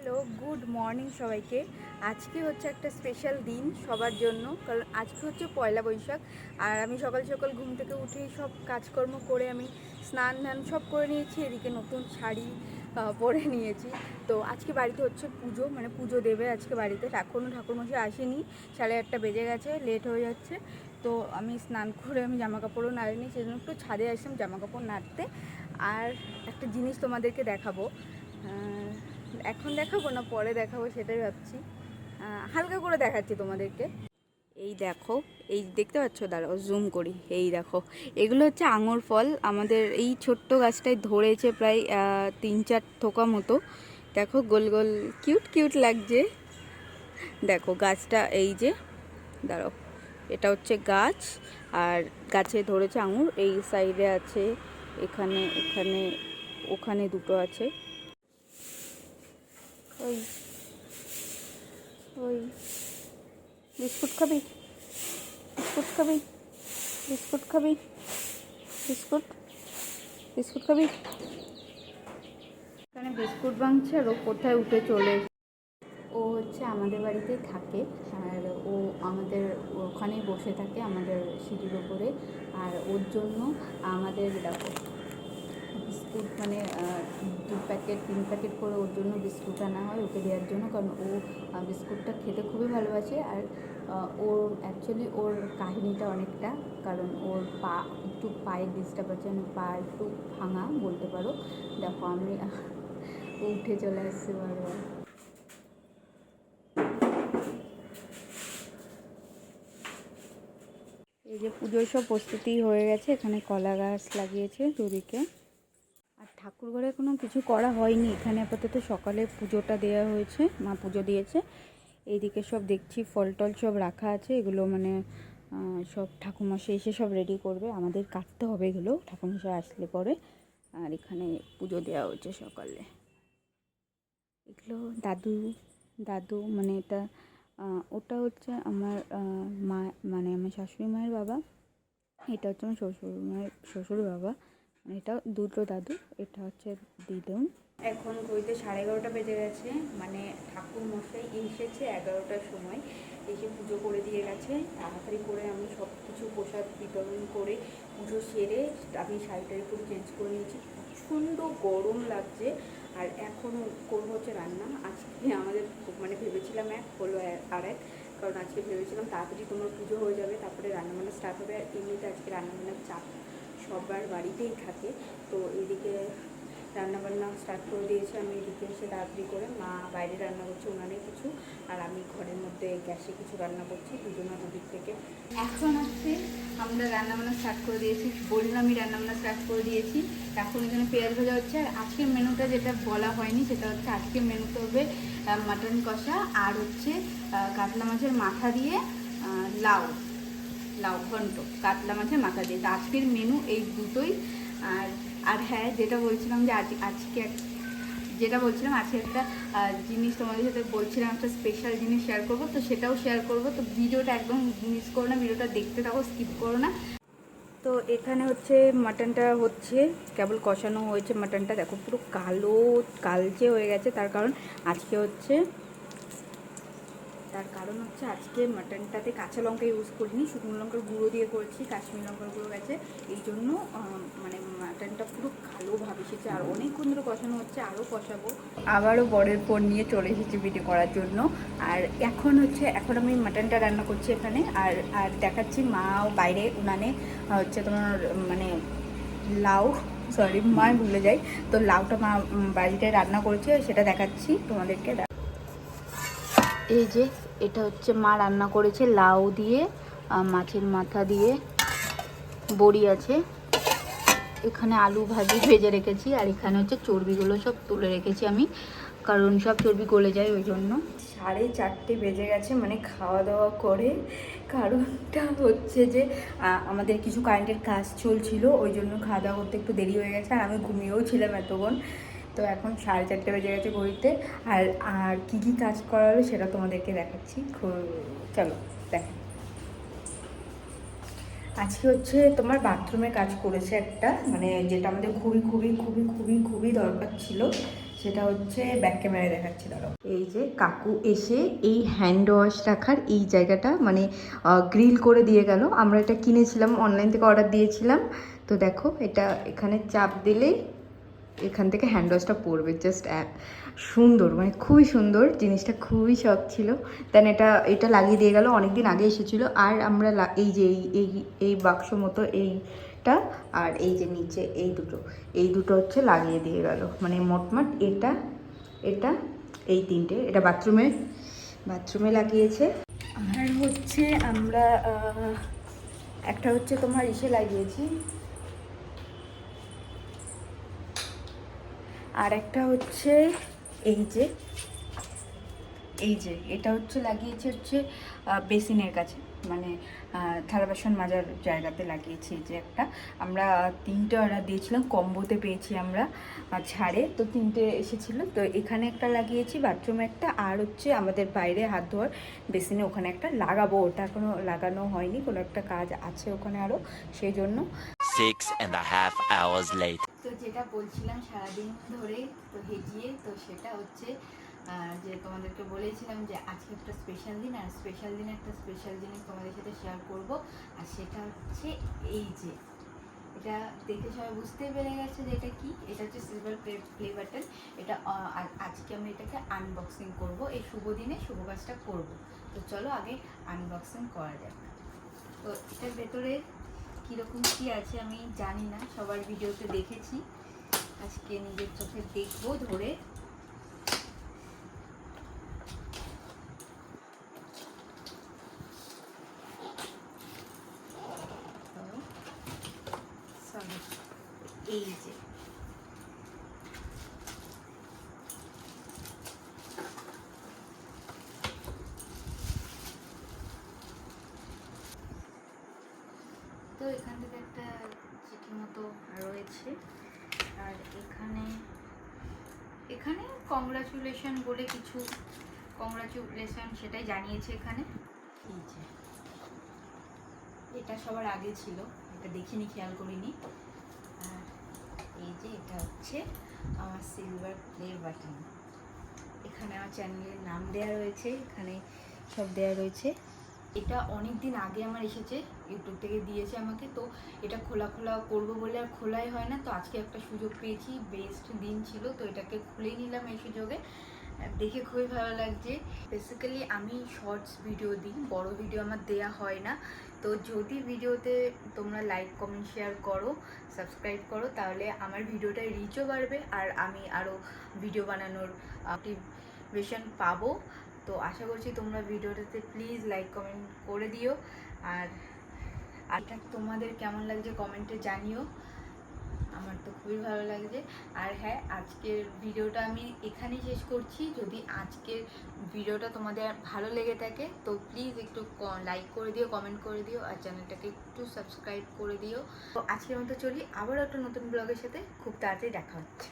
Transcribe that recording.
Hello, good morning সবাইকে। আজকে হচ্ছে একটা স্পেশাল দিন সবার জন্য। কারণ আজকে হচ্ছে পয়লা বৈশাখ, আর আমি সকাল সকাল ঘুম থেকে উঠেই সব কাজকর্ম করে আমি স্নান ধান সব করে নিয়েছি, এদিকে নতুন শাড়ি পরে নিয়েছি। তো আজকে বাড়িতে হচ্ছে পুজো মানে পুজো দেবে আজকে বাড়িতে। এখনও ঠাকুরমশাই আসেনি, সাড়ে আটটা বেজে গেছে লেট হয়ে যাচ্ছে। তো আমি স্নান করে আমি জামা কাপড়ও নাড়িনি, সেজন্য একটু ছাদে আসলাম জামা কাপড় নাড়তে। আর একটা জিনিস তোমাদেরকে দেখাবো। এখন দেখাবো না, পরে দেখাবো, সেটাই ভাবছি। হালকা করে দেখাচ্ছি তোমাদেরকে। এই দেখো, এই দেখতে পাচ্ছ? দাঁড়াও জুম করি। এই দেখো, এগুলো হচ্ছে আঙুর ফল। আমাদের এই ছোট্ট গাছটায় ধরেছে প্রায় তিন চার থোকা মতো। দেখো, গোল গোল কিউট কিউট লাগছে। দেখো, গাছটা এই যে, দাঁড়াও, এটা হচ্ছে গাছ। আর গাছে ধরেছে আঙুর। এই সাইডে আছে, এখানে এখানে, ওখানে দুটো আছে। ওই ওই, বিস্কুট খাবি? বিস্কুট খাবি? বিস্কুট খাবি? বিস্কুট? বিস্কুট খাবি? এখানে বিস্কুট ভাঙছে আর ও কোথায় উঠে চলে ও হচ্ছে আমাদের বাড়িতে থাকে। আর ও আমাদের ওখানেই বসে থাকে, আমাদের সিঁড়ির ওপরে। আর ওর জন্য আমাদের দেখো বিস্কুট মানে দু প্যাকেট, তিন প্যাকেট করে ওর জন্য বিস্কুট আনা হয়, ওকে দেওয়ার জন্য, কারণ ও বিস্কুটটা খেতে খুবই ভালোবাসে। আর ওর অ্যাকচুয়ালি ওর কাহিনীটা অনেকটা, কারণ ওর পা একটু পায়ের ডিস্টার্ব আছে মানে পা একটু ভাঙা বলতে পারো। দেখো আমি উঠে চলে আসছে বারবার। এই যে পুজোর সব প্রস্তুতি হয়ে গেছে, এখানে কলা গাছ লাগিয়েছে দুদিকে। আর ঠাকুর ঘরে কোনো কিছু করা হয়নি। এখানে আপাতত সকালে পুজোটা দেওয়া হয়েছে, মা পুজো দিয়েছে। এইদিকে সব দেখছি ফল টল সব রাখা আছে। এগুলো মানে সব ঠাকুমশাই এসে সব রেডি করবে। আমাদের কাটতে হবে এগুলো ঠাকুমশাই আসলে পরে। আর এখানে পুজো দেওয়া হয়েছে সকালে। এগুলো দাদু দাদু মানে এটা ওটা হচ্ছে আমার মা মানে আমার শাশুড়ি মায়ের বাবা। এটা হচ্ছে আমার শ্বশুর মায়ের, শ্বশুর বাবা। এটা দুটো দাদু, এটা হচ্ছে দিদুন। এখন ঘড়িতে সাড়ে এগারোটা বেজে গেছে মানে ঠাকুর মশাই এসেছে এগারোটার সময়। এসে পুজো করে দিয়ে গেছে, তাড়াতাড়ি করে আমি সব কিছু প্রসাদ বিতরণ করে পুজো সেরে আমি শাড়িটারি পুরো চেঞ্জ করে নিয়েছি। প্রচণ্ড গরম লাগছে, আর এখন করব হচ্ছে রান্না। আজকে আমাদের মানে ভেবেছিলাম এক, হলো আর এক, কারণ আজকে ভেবেছিলাম তাড়াতাড়ি তোমার পুজো হয়ে যাবে, তারপরে রান্নাবান্না স্টার্ট হবে, আর এমনিতে আজকে রান্নাবান্নার চাপ সবার বাড়িতেই থাকে। তো এদিকে রান্নাবান্না স্টার্ট করে দিয়েছে। আমি এদিকে এসে তাড়াতাড়ি করে মা বাইরে রান্না করছে, উনানে কিছু। আর আমি ঘরের মধ্যে গ্যাসে কিছু রান্না করছি, দুজনা দুদিক থেকে। এখন হচ্ছে আমরা রান্নাবান্না স্টার্ট করে দিয়েছি। বললাম আমি রান্নাবান্না স্টার্ট করে দিয়েছি। এখন এখানে পেঁয়াজ ভাজা হচ্ছে। আর আজকের মেনুটা যেটা বলা হয়নি, সেটা হচ্ছে আজকের মেনুতে হবে মাটন কষা আর হচ্ছে কাতলা মাছের মাথা দিয়ে লাউ। লাউ ঘন্ট, কাতলা মাছের মাথা দিয়ে। তো আজকের মেনু এই দুটোই। আর আর হ্যাঁ যেটা বলছিলাম যে আজ, আজকে যেটা বলছিলাম, আজকে একটা জিনিস তোমাদের সাথে বলছিলাম, একটা স্পেশাল জিনিস শেয়ার করব। তো সেটাও শেয়ার করব। তো ভিডিওটা একদম মিস করো না, ভিডিওটা দেখতে থাকো স্কিপ করো না। তো এখানে হচ্ছে মাটনটা হচ্ছে, কেবল কষানো হয়েছে মাটনটা দেখো পুরো কালো, কালচে হয়ে গেছে। তার কারণ আজকে হচ্ছে তার কারণ হচ্ছে আজকে মাটনটাতে কাঁচা লঙ্কা ইউজ করিনি, শুকনো লঙ্কার গুঁড়ো দিয়ে করেছি, কাশ্মীর লঙ্কার গুঁড়ো গেছে। এই জন্য মানে মাটনটা পুরো ভাব এসেছে। আর অনেকক্ষণ ধরে কষানো হচ্ছে আরও কষাবো। আবারও বরের পর নিয়ে চলে এসেছি ভিডিও করার জন্য। আর এখন হচ্ছে, এখন আমি মাটনটা রান্না করছি এখানে। আর আর দেখাচ্ছি মাও বাইরে, উনানে হচ্ছে তোমার মানে লাউ সরি মা ভুলে যাই। তো লাউটা মা বাড়িতে রান্না করেছে, সেটা দেখাচ্ছি তোমাদেরকে এই যে, এটা হচ্ছে মা রান্না করেছে লাউ দিয়ে মাছের মাথা দিয়ে। বড়ি আছে। এখানে আলু ভাজি ভেজে রেখেছি, আর এখানে হচ্ছে চর্বিগুলো সব তুলে রেখেছি আমি, কারণ সব চর্বি গলে যায় ওই জন্য। সাড়ে চারটে বেজে গেছে মানে খাওয়া দাওয়া করে। কারণটা হচ্ছে যে আমাদের কিছু কারেন্টের কাজ চলছিল, ওই জন্য খাওয়া দাওয়া করতে একটু দেরি হয়ে গেছে, আর আমি ঘুমিয়েও ছিলাম এতক্ষণ। তো এখন সাড়ে চারটে বেজে গেছে ঘড়িতে। আর আর কী কী কাজ করা হলো সেটা তোমাদেরকে দেখাচ্ছি। চলো, দেখ। আজকে হচ্ছে তোমার বাথরুমে কাজ করেছে একটা মানে যেটা আমাদের খুবই খুবই খুবই খুবই খুবই দরকার ছিল, সেটা হচ্ছে ব্যাক ক্যামেরায় দেখাচ্ছি, দাঁড়াও। এই যে কাকু এসে এই হ্যান্ড ওয়াশ রাখার এই জায়গাটা মানে গ্রিল করে দিয়ে গেল। আমরা এটা কিনেছিলাম অনলাইন থেকে অর্ডার দিয়েছিলাম। তো দেখো, এটা এখানে চাপ দিলেই এখান থেকে হ্যান্ড ওয়াশটা পড়বে জাস্ট সুন্দর মানে খুবই সুন্দর, জিনিসটা খুবই শখ ছিল। দেন এটা এটা লাগিয়ে দিয়ে গেল অনেক দিন আগে এসেছিল। আর আমরা এই যে, এই এই বাক্স মতো এইটা, আর এই যে নিচে এই দুটো এই দুটো হচ্ছে লাগিয়ে দিয়ে গেল। মানে মোটমাট এটা এটা, এই তিনটে, এটা বাথরুমে বাথরুমে লাগিয়েছে। আর হচ্ছে আমরা একটা হচ্ছে তোমার ইসে লাগিয়েছি আর একটা হচ্ছে এই যে এই যে, এটা হচ্ছে লাগিয়েছি হচ্ছে বেসিনের কাছে। মানে থালা বাসন মাজার জায়গাতে লাগিয়েছি যে একটা। আমরা তিনটে অর্ডার দিয়েছিলাম, কম্বোতে পেয়েছি আমরা ছাড়ে। তো তিনটে এসেছিল। তো এখানে একটা লাগিয়েছি, বাথরুমে একটা, আর হচ্ছে আমাদের বাইরে হাত ধোয়ার বেসিনে ওখানে একটা লাগাবো। ওটা এখনও লাগানো হয়নি, কোনো একটা কাজ আছে ওখানে আরও সেই জন্য. তো যেটা বলছিলাম সারাদিন ধরে তো হেজিয়ে তো সেটা হচ্ছে যে তোমাদেরকে বলেছিলাম যে আজকে একটা স্পেশাল দিন, আর স্পেশাল দিনে একটা স্পেশাল জিনিস তোমাদের সাথে শেয়ার করব, আর সেটা হচ্ছে এই যে, এটা দেখে সবাই বুঝতেই পেরে গেছে যে এটা কি? এটা হচ্ছে সিলভার প্লে প্লে বাটন এটা আজকে আমি এটাকে আনবক্সিং করব, এই শুভ দিনে শুভ কাজটা করব। তো চলো আগে আনবক্সিং করা যাক। তো এটার ভেতরে কীরকম কী আছে আমি জানি না, সবার ভিডিওতে দেখেছি। আজকে নিজের চোখে দেখব ধরে। এই যে তো এখান থেকে একটা চিঠি মতো রয়েছে আর এখানে এখানে কংগ্রাচুলেশন বলে কিছু কংগ্রাচুলেশন সেটাই জানিয়েছে এখানে। এই যে, এটা সবার আগে ছিল, এটা দেখিনি, খেয়াল করিনি। আর এই যে এটা হচ্ছে আমার সিলভার প্লে বাটন এখানে আমার চ্যানেলের নাম দেয়া রয়েছে, এখানে সব দেয়া রয়েছে। এটা অনেক দিন আগে আমার এসেছে ইউটিউব থেকে দিয়েছে আমাকে, তো এটা খোলা খোলা করব বলে আর খোলাই হয় না, তো আজকে একটা সুযোগ পেয়েছি বেস্ট দিন ছিল, তো এটাকে খুলেই নিলাম এই সুযোগে। দেখে খুবই ভালো লাগছে। বেসিক্যালি আমি শর্টস ভিডিও দিই, বড় ভিডিও আমার দেয়া হয় না, তো যদি ভিডিওতে তোমরা লাইক কমেন্ট শেয়ার করো সাবস্ক্রাইব করো, তাহলে আমার ভিডিওটা রিচও বাড়বে, আর আমি আরও ভিডিও বানানোর মোটিভেশন পাবো। তো আশা করছি তোমরা ভিডিওটাতে প্লিজ লাইক কমেন্ট করে দিও। আর এটা তোমাদের কেমন লাগছে কমেন্টে জানিও। আমার তো খুবই ভালো লাগছে। আর হ্যাঁ আজকের ভিডিওটা আমি এখানেই শেষ করছি। যদি আজকের ভিডিওটা তোমাদের ভালো লেগে থাকে, তো প্লিজ একটু লাইক করে দিও কমেন্ট করে দিও, আর চ্যানেলটাকে একটু সাবস্ক্রাইব করে দিও। তো আজকের মতো চলি আবার একটা নতুন ব্লগের সাথে। খুব তাড়াতাড়ি দেখা হচ্ছে।